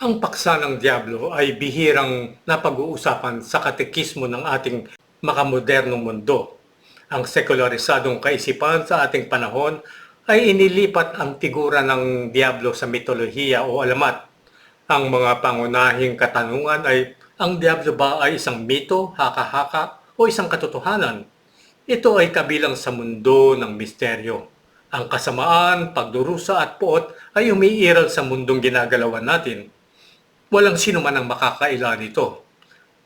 Ang paksa ng Diablo ay bihirang napag-uusapan sa katekismo ng ating makamodernong mundo. Ang sekularisadong kaisipan sa ating panahon ay inilipat ang figura ng Diablo sa mitolohiya o alamat. Ang mga pangunahing katanungan ay ang Diablo ba ay isang mito, haka-haka o isang katotohanan? Ito ay kabilang sa mundo ng misteryo. Ang kasamaan, pagdurusa at poot ay umiiral sa mundong ginagalawan natin. Walang sino man ang makakaila nito.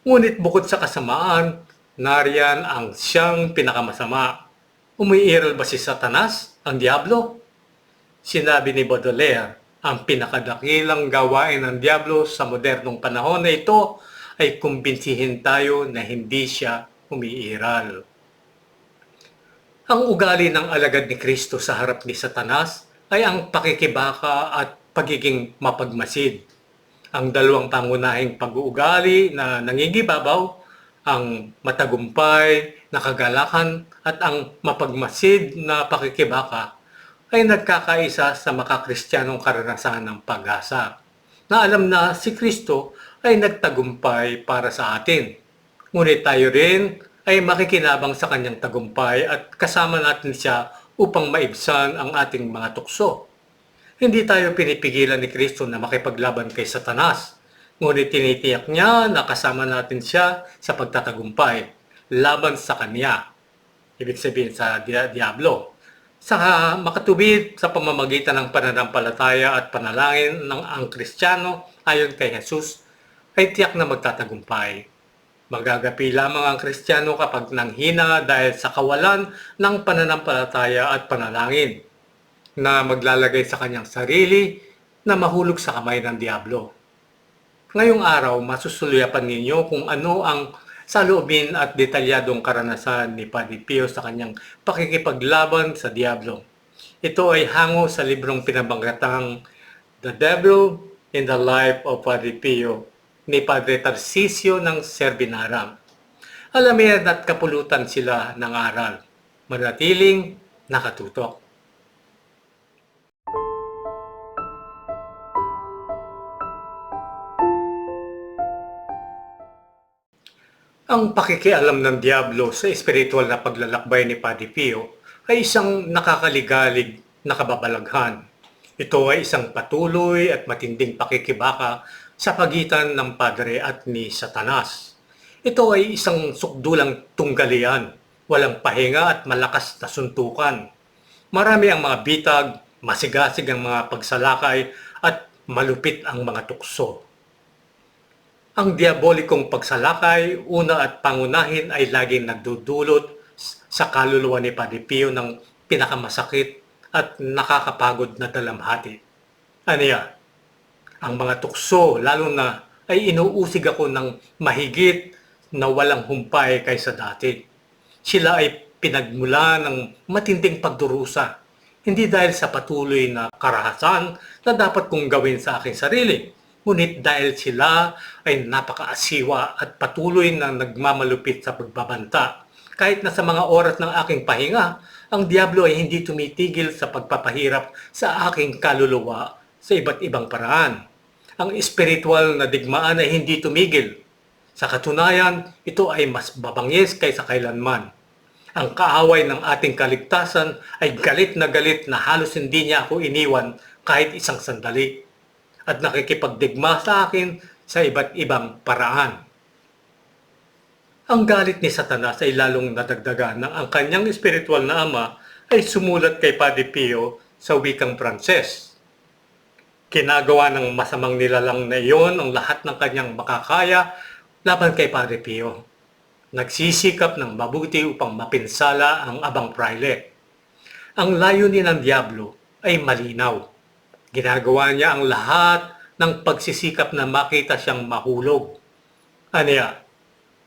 Ngunit bukod sa kasamaan, nariyan ang siyang pinakamasama. Umiiral ba si Satanas, ang Diablo? Sinabi ni Baudelaire, ang pinakadakilang gawain ng Diablo sa modernong panahon na ito ay kumbinsihin tayo na hindi siya umiiral. Ang ugali ng alagad ni Kristo sa harap ni Satanas ay ang pakikibaka at pagiging mapagmasid. Ang dalawang pangunahing pag-uugali na nangingibabaw, ang matagumpay na kagalakan at ang mapagmasid na pakikibaka ay nagkakaisa sa makakristyanong karanasan ng pag-asa na alam na si Kristo ay nagtagumpay para sa atin. Ngunit tayo rin ay makikinabang sa kanyang tagumpay at kasama natin siya upang maibsan ang ating mga tukso. Hindi tayo pinipigilan ni Kristo na makipaglaban kay Satanas, ngunit tinitiyak niya na kasama natin siya sa pagtatagumpay, laban sa kanya. Ibig sabihin sa dia- Diablo. Sa makatubid sa pamamagitan ng pananampalataya at panalangin ng ang Kristiyano ayon kay Jesus ay tiyak na magtatagumpay. Magagapi lamang ang Kristiyano kapag nanghina dahil sa kawalan ng pananampalataya at panalangin na maglalagay sa kanyang sarili na mahulog sa kamay ng Diablo. Ngayong araw, masusuluyapan ninyo kung ano ang saloobin at detalyadong karanasan ni Padre Pio sa kanyang pakikipaglaban sa Diablo. Ito ay hango sa librong pinabanggatang The Devil in the Life of Padre Pio ni Padre Tarcisio ng Serbinara. Alamin at kapulutan sila ng aral. Manatiling nakatutok. Ang pakikialam ng Diablo sa espiritual na paglalakbay ni Padre Pio ay isang nakakaligalig na kababalaghan. Ito ay isang patuloy at matinding pakikibaka sa pagitan ng Padre at ni Satanas. Ito ay isang sukdulang tunggalian, walang pahinga at malakas na suntukan. Marami ang mga bitag, masigasig ang mga pagsalakay at malupit ang mga tukso. Ang diabolikong pagsalakay, una at pangunahin ay laging nagdudulot sa kaluluwa ni Padre Pio ng pinakamasakit at nakakapagod na dalamhati. Yan? Ang mga tukso, lalo na ay inuusig ako ng mahigit na walang humpay kaysa dati. Sila ay pinagmula ng matinding pagdurusa, hindi dahil sa patuloy na karahasan na dapat kong gawin sa aking sarili, ngunit dahil sila ay napakaasiwa at patuloy na nagmamalupit sa pagbabanta. Kahit na sa mga oras ng aking pahinga, ang Diablo ay hindi tumitigil sa pagpapahirap sa aking kaluluwa sa iba't ibang paraan. Ang espiritual na digmaan ay hindi tumigil. Sa katunayan, ito ay mas babangis kaysa kailanman. Ang kaaway ng ating kaligtasan ay galit na galit na halos hindi niya ako iniwan kahit isang sandali at nakikipagdigma sa akin sa iba't ibang paraan. Ang galit ni Satanas ay lalong nadagdagan nang ang kanyang espiritual na ama ay sumulat kay Padre Pio sa wikang Pranses. Kinagawa ng masamang nilalang na iyon ang lahat ng kanyang makakaya laban kay Padre Pio. Nagsisikap ng mabuti upang mapinsala ang abang praile. Ang layunin ng Diablo ay malinaw Ginagawa niya ang lahat ng pagsisikap na makita siyang mahulog. Aniya,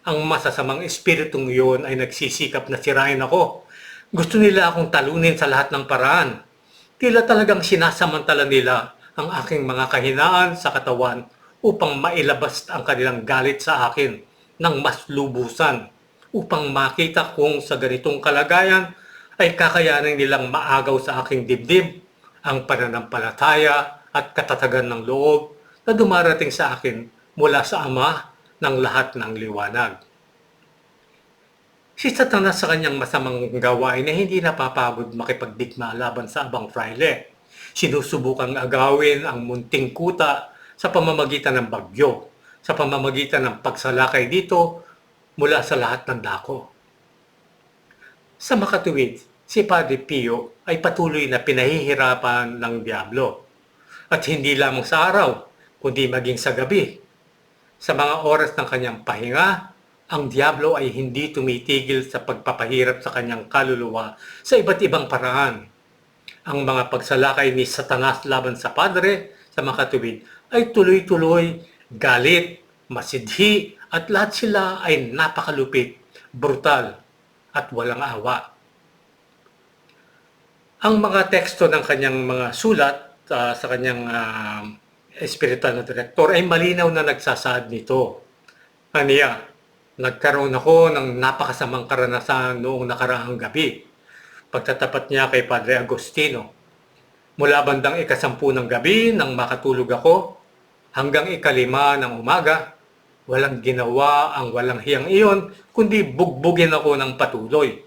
ang masasamang espiritong iyon ay nagsisikap na sirain ako. Gusto nila akong talunin sa lahat ng paraan. Tila talagang sinasamantala nila ang aking mga kahinaan sa katawan upang mailabas ang kanilang galit sa akin ng mas lubusan upang makita kung sa ganitong kalagayan ay kakayanin nilang maagaw sa aking dibdib ang pananampalataya at katatagan ng loob na dumarating sa akin mula sa Ama ng lahat ng liwanag. Si Satanas sa kanyang masamang gawain na hindi napapagod makipagdigma laban sa abang fraile. Sinusubukang agawin ang munting kuta sa pamamagitan ng bagyo, sa pamamagitan ng pagsalakay dito mula sa lahat ng dako. Sa makatuwid, si Padre Pio ay patuloy na pinahihirapan ng Diablo. At hindi lamang sa araw, kundi maging sa gabi. Sa mga oras ng kanyang pahinga, ang Diablo ay hindi tumitigil sa pagpapahirap sa kanyang kaluluwa sa iba't ibang paraan. Ang mga pagsalakay ni Satanas laban sa Padre sa makatuwid ay tuloy-tuloy, galit, masidhi, at lahat sila ay napakalupit, brutal, at walang awa. Ang mga teksto ng kanyang mga sulat ah, sa kanyang uh, espiritual na direktor ay malinaw na nagsasaad nito. Aniya, nagkaroon ako ng napakasamang karanasan noong nakaraang gabi. Pagtatapat niya kay Padre Agostino. Mula bandang ikasampu ng gabi nang makatulog ako hanggang ikalima ng umaga, walang ginawa ang walang hiyang iyon kundi bugbugin ako ng patuloy.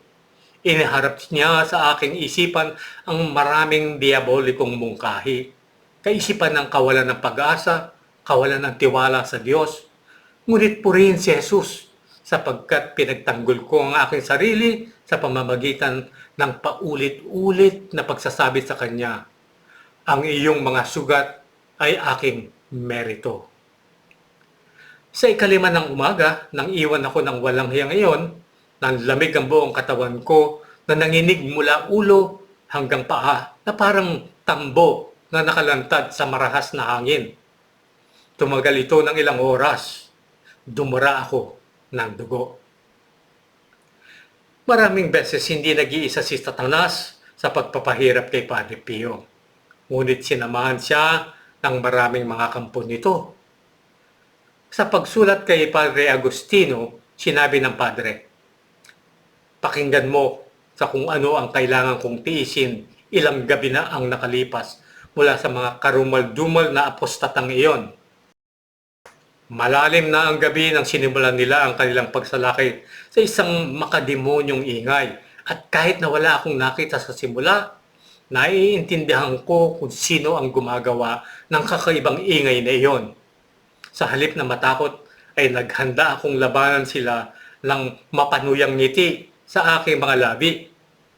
Iniharap niya sa aking isipan ang maraming diabolikong mungkahi. Kaisipan ng kawalan ng pag-asa, kawalan ng tiwala sa Diyos. Ngunit purihin si Jesus sapagkat pinagtanggol ko ang aking sarili sa pamamagitan ng paulit-ulit na pagsasabi sa Kanya. Ang iyong mga sugat ay aking merito. Sa ikalima ng umaga, nang iwan ako ng walang hiyang iyon, Nanlamig ang buong katawan ko na nanginig mula ulo hanggang paa na parang tambo na nakalantad sa marahas na hangin. Tumagal ito ng ilang oras. Dumura ako ng dugo. Maraming beses hindi nag-iisa si Satanas sa pagpapahirap kay Padre Pio. Ngunit sinamahan siya ng maraming mga kampo nito. Sa pagsulat kay Padre Agustino, sinabi ng Padre, pakinggan mo sa kung ano ang kailangan kong tiisin ilang gabi na ang nakalipas mula sa mga karumal-dumal na apostatang iyon. Malalim na ang gabi nang sinimulan nila ang kanilang pagsalakay sa isang makademonyong ingay at kahit na wala akong nakita sa simula, naiintindihan ko kung sino ang gumagawa ng kakaibang ingay na iyon. Sa halip na matakot ay naghanda akong labanan sila ng mapanuyang ngiti sa aking mga labi.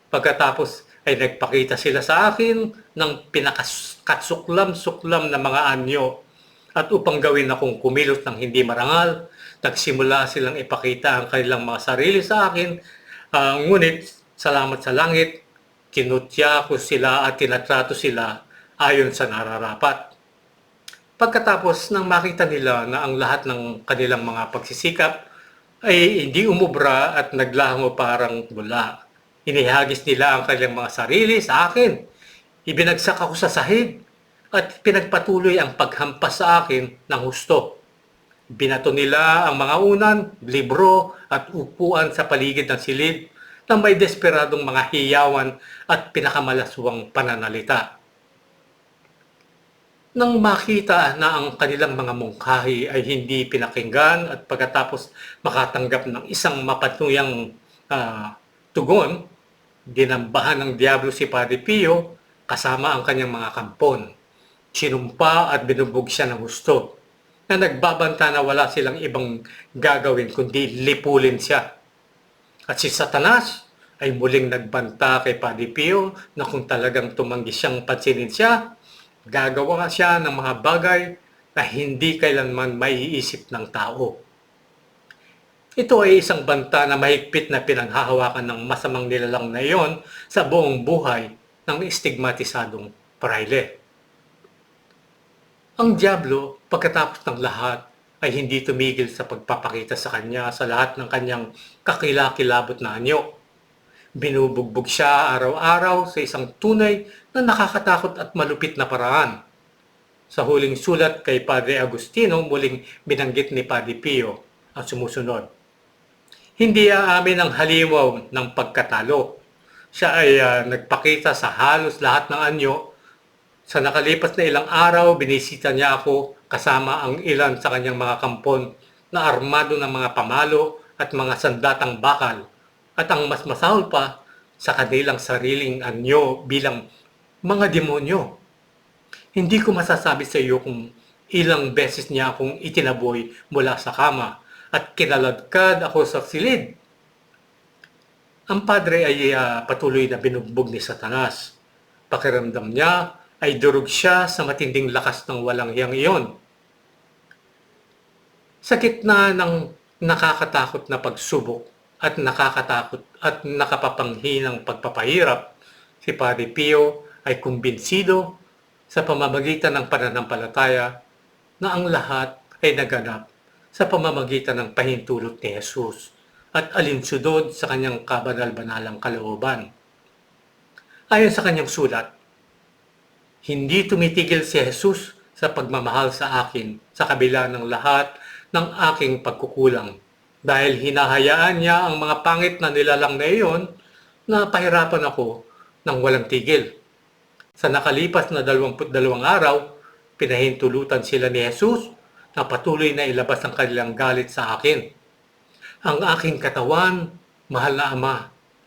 Pagkatapos ay nagpakita sila sa akin ng pinakatsuklam-suklam na mga anyo. At upang gawin akong kumilos ng hindi marangal, nagsimula silang ipakita ang kanilang mga sarili sa akin. Uh, ngunit, salamat sa langit, kinutya ko sila at tinatrato sila ayon sa nararapat. Pagkatapos nang makita nila na ang lahat ng kanilang mga pagsisikap ay hindi umubra at naglaho parang bula. Inihagis nila ang kanilang mga sarili sa akin. Ibinagsak ako sa sahig at pinagpatuloy ang paghampas sa akin ng husto. Binato nila ang mga unan, libro at upuan sa paligid ng silid na may desperadong mga hiyawan at pinakamalaswang pananalita. Nang makita na ang kanilang mga mungkahi ay hindi pinakinggan at pagkatapos makatanggap ng isang mapatuyang uh, tugon, dinambahan ng Diablo si Padre Pio kasama ang kanyang mga kampon. Sinumpa at binubog siya ng gusto na nagbabanta na wala silang ibang gagawin kundi lipulin siya. At si Satanas ay muling nagbanta kay Padre Pio na kung talagang tumanggi siyang pansinin siya, Gagawa siya ng mga bagay na hindi kailanman maiisip ng tao. Ito ay isang banta na mahigpit na pinanghahawakan ng masamang nilalang na iyon sa buong buhay ng estigmatisadong praile. Ang Diablo, pagkatapos ng lahat, ay hindi tumigil sa pagpapakita sa kanya sa lahat ng kanyang kakilakilabot na anyo Binubugbog siya araw-araw sa isang tunay na nakakatakot at malupit na paraan. Sa huling sulat kay Padre Agustino, muling binanggit ni Padre Pio ang sumusunod. Hindi aamin ang halimaw ng pagkatalo. Siya ay uh, nagpakita sa halos lahat ng anyo. Sa nakalipas na ilang araw, binisita niya ako kasama ang ilan sa kanyang mga kampon na armado ng mga pamalo at mga sandatang bakal at ang mas masahol pa sa kanilang sariling anyo bilang mga demonyo. Hindi ko masasabi sa iyo kung ilang beses niya akong itinaboy mula sa kama at kinaladkad ako sa silid. Ang padre ay ah, patuloy na binugbog ni Satanas. Pakiramdam niya ay durog siya sa matinding lakas ng walang hiyang iyon. Sa gitna ng nakakatakot na pagsubok at nakakatakot at nakapapanghinang pagpapahirap, si Padre Pio ay kumbinsido sa pamamagitan ng pananampalataya na ang lahat ay naganap sa pamamagitan ng pahintulot ni Jesus at alinsudod sa kanyang kabanal-banalang kalooban. Ayon sa kanyang sulat, hindi tumitigil si Jesus sa pagmamahal sa akin sa kabila ng lahat ng aking pagkukulang dahil hinahayaan niya ang mga pangit na nilalang na iyon na pahirapan ako ng walang tigil. Sa nakalipas na 22 araw, pinahintulutan sila ni Jesus na patuloy na ilabas ang kanilang galit sa akin. Ang aking katawan, mahal na Ama,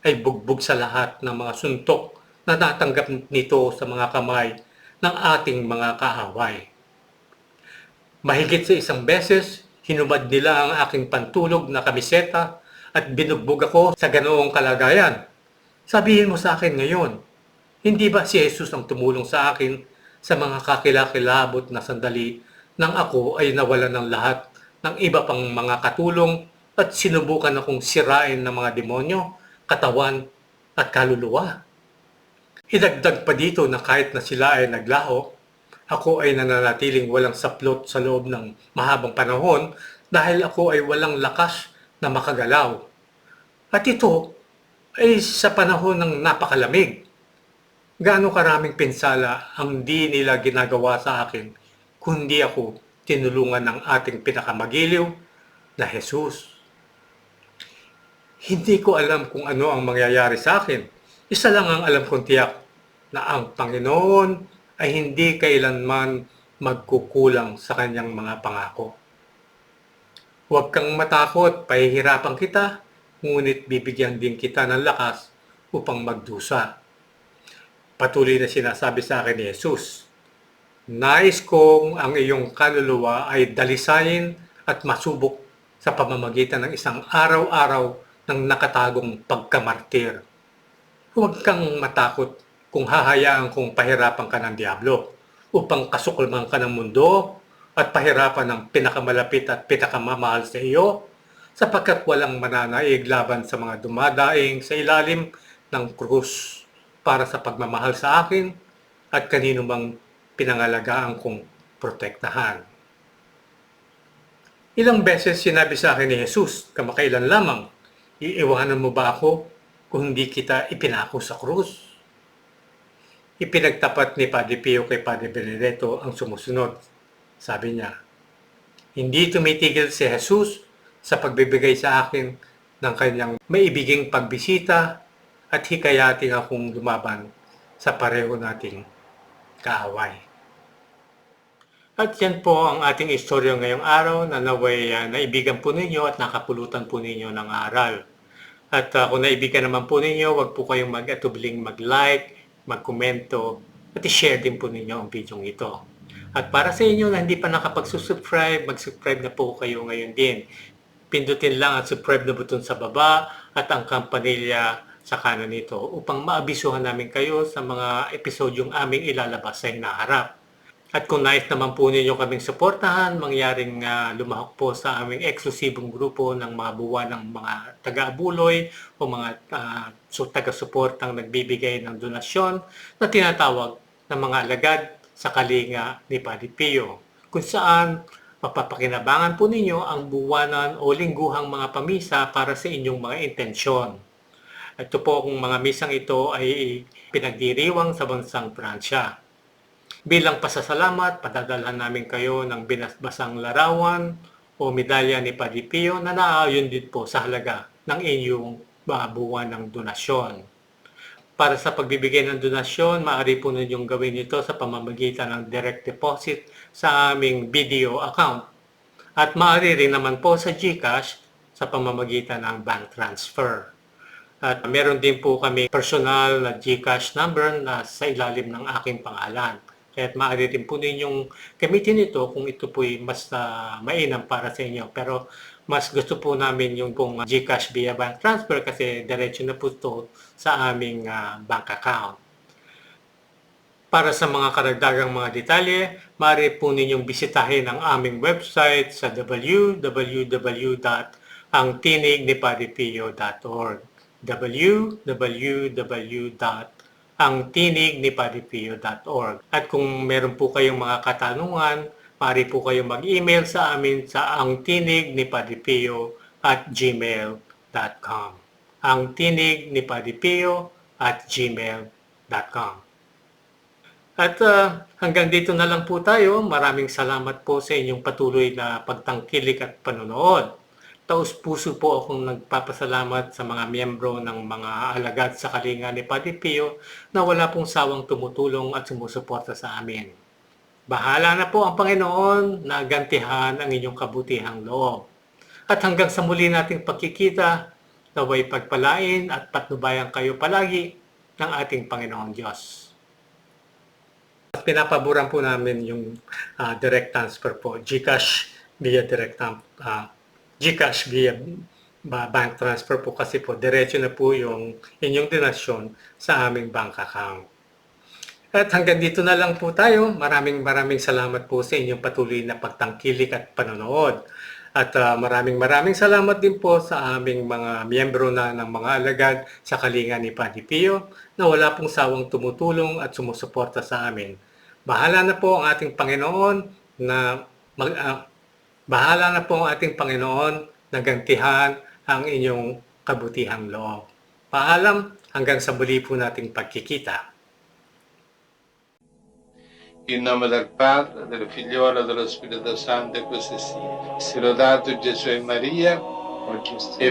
ay bugbog sa lahat ng mga suntok na natanggap nito sa mga kamay ng ating mga kaaway. Mahigit sa isang beses, hinubad nila ang aking pantulog na kamiseta at binugbog ako sa ganoong kalagayan. Sabihin mo sa akin ngayon, hindi ba si Jesus ang tumulong sa akin sa mga kakilakilabot na sandali nang ako ay nawala ng lahat ng iba pang mga katulong at sinubukan akong sirain ng mga demonyo, katawan at kaluluwa? Idagdag pa dito na kahit na sila ay naglaho, ako ay nananatiling walang saplot sa loob ng mahabang panahon dahil ako ay walang lakas na makagalaw. At ito ay sa panahon ng napakalamig. Gaano karaming pinsala ang di nila ginagawa sa akin kundi ako tinulungan ng ating pinakamagiliw na Jesus. Hindi ko alam kung ano ang mangyayari sa akin. Isa lang ang alam kong tiyak na ang Panginoon ay hindi kailanman magkukulang sa kanyang mga pangako. Huwag kang matakot, pahihirapan kita, ngunit bibigyan din kita ng lakas upang magdusa. Patuloy na sinasabi sa akin ni Jesus, Nais kong ang iyong kaluluwa ay dalisayin at masubok sa pamamagitan ng isang araw-araw ng nakatagong pagkamartir. Huwag kang matakot kung hahayaan kong pahirapan ka ng Diablo upang kasukulman ka ng mundo at pahirapan ng pinakamalapit at pinakamamahal sa iyo sapagkat walang mananaig laban sa mga dumadaing sa ilalim ng krus para sa pagmamahal sa akin at kanino mang pinangalagaan kong protektahan. Ilang beses sinabi sa akin ni Jesus, kamakailan lamang, iiwanan mo ba ako kung hindi kita ipinako sa krus? Ipinagtapat ni Padre Pio kay Padre Benedetto ang sumusunod. Sabi niya, hindi tumitigil si Jesus sa pagbibigay sa akin ng kanyang maibiging pagbisita at hikayating akong lumaban sa pareho nating kaaway. At yan po ang ating istorya ngayong araw na naway uh, naibigan po ninyo at nakapulutan po ninyo ng aral. At uh, kung naibigan naman po ninyo, wag po kayong mag-atubling mag-like, mag-komento, at i-share din po ninyo ang video ito. At para sa inyo na hindi pa nakapag-subscribe, mag-subscribe na po kayo ngayon din. Pindutin lang ang subscribe na button sa baba at ang kampanilya sa kanan nito upang maabisuhan namin kayo sa mga episodyong aming ilalabas sa hinaharap. At kung nais naman po ninyo kaming suportahan, mangyaring uh, lumahok po sa aming eksklusibong grupo ng mga buwan ng mga taga-abuloy o mga uh, so, taga-suportang nagbibigay ng donasyon na tinatawag ng mga alagad sa kalinga ni Padre Pio, kung saan mapapakinabangan po ninyo ang buwanan o lingguhang mga pamisa para sa inyong mga intensyon. Ito po kung mga misang ito ay pinagdiriwang sa bansang Pransya. Bilang pasasalamat, padadalhan namin kayo ng binasbasang larawan o medalya ni Padre Pio na naayon din po sa halaga ng inyong buwan ng donasyon. Para sa pagbibigay ng donasyon, maaari po ninyong gawin ito sa pamamagitan ng direct deposit sa aming video account. At maaari rin naman po sa GCash sa pamamagitan ng bank transfer. At meron din po kami personal na GCash number na sa ilalim ng aking pangalan. Kaya maaari din po ninyong gamitin ito kung ito po'y mas ah, mainam para sa inyo. Pero mas gusto po namin yung pong GCash via bank transfer kasi diretso na po ito sa aming ah, bank account. Para sa mga karagdagang mga detalye, maaari po ninyong bisitahin ang aming website sa www.angtinignipalipio.org www.angtinignipalipio.org At kung meron po kayong mga katanungan, maaari po kayong mag-email sa amin sa angtinignipalipio at gmail.com angtinignipalipio at gmail.com at ah, hanggang dito na lang po tayo. Maraming salamat po sa inyong patuloy na pagtangkilik at panonood. Taos puso po akong nagpapasalamat sa mga miyembro ng mga alagad sa kalinga ni Padre Pio na wala pong sawang tumutulong at sumusuporta sa amin. Bahala na po ang Panginoon na gantihan ang inyong kabutihang loob. At hanggang sa muli nating pagkikita, naway pagpalain at patnubayan kayo palagi ng ating Panginoong Diyos. At pinapaboran po namin yung ah, direct transfer po, GCash via direct ah, GCash via ba- bank transfer po kasi po diretso na po yung inyong donasyon sa aming bank account. At hanggang dito na lang po tayo. Maraming maraming salamat po sa inyong patuloy na pagtangkilik at panonood. At ah, maraming maraming salamat din po sa aming mga miyembro na ng mga alagad sa kalinga ni Padre Pio na wala pong sawang tumutulong at sumusuporta sa amin. Bahala na po ang ating Panginoon na mag, ah, bahala na po ang ating Panginoon na gantihan ang inyong kabutihang loob. Paalam hanggang sa muli po nating pagkikita. In nome del Padre, del Figliolo e dello Spirito Santo, e così sia. Si lodato Gesù e Maria, e